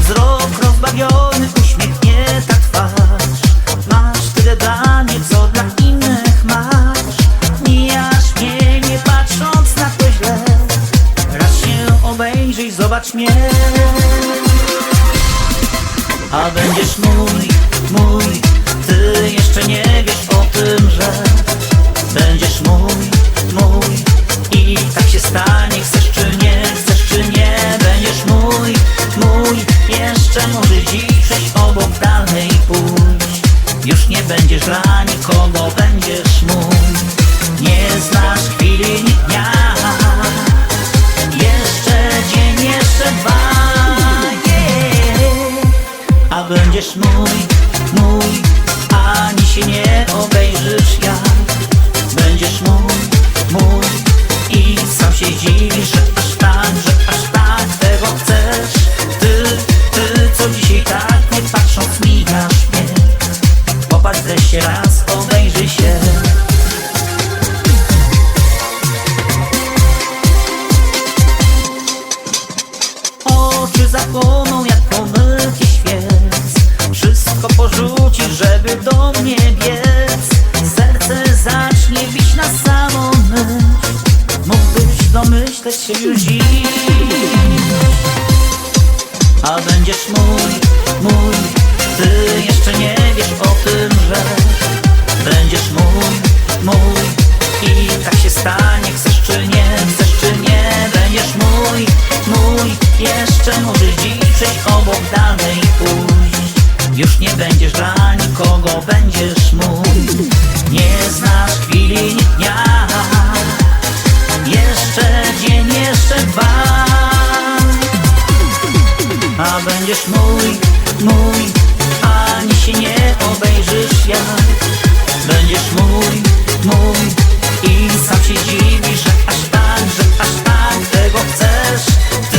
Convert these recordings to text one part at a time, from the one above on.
Wzrok rozbawiony, uśmiechnięta twarz. Masz tyle dla mnie, co dla innych masz. Mijasz mnie, nie patrząc na to źle. Raz się obejrzyj, zobacz mnie. A będziesz mój, mój. Ty jeszcze nie wiesz Jeszcze może dziś obok dalej pójść. Już nie będziesz dla nikogo, będziesz mój. Nie znasz chwili ni dnia. Jeszcze dzień, jeszcze dwa. Yeah. A będziesz mój, mój Ani się nie obejrzysz. Jak Będziesz mój Popatrz wreszcie raz, obejrzyj się. Oczy zapłoną jak pomyki świec. Wszystko porzucisz, żeby do mnie biec. Serce zacznie bić na samą myśl. Mógłbyś domyśleć się już dziś. A będziesz mój, mój Ty jeszcze nie wiesz o tym, że Będziesz mój, mój. I tak się stanie, chcesz czy nie, chcesz czy nie. Będziesz mój, mój. Jeszcze możesz dziś przejść obok dalej pójść. Już nie będziesz dla nikogo, będziesz mój. Nie znasz chwili ni dnia. Jeszcze dzień, jeszcze dwa. A będziesz mój, mój Ani się nie obejrzysz jak Będziesz mój, mój I sam się dziwisz, że aż tak, że aż tak Tego chcesz. Ty,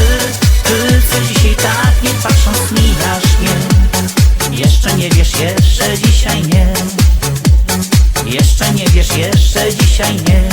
ty, co dzisiaj tak Nie patrząc mijasz mnie Jeszcze nie wiesz, jeszcze dzisiaj nie. Jeszcze nie wiesz, jeszcze dzisiaj nie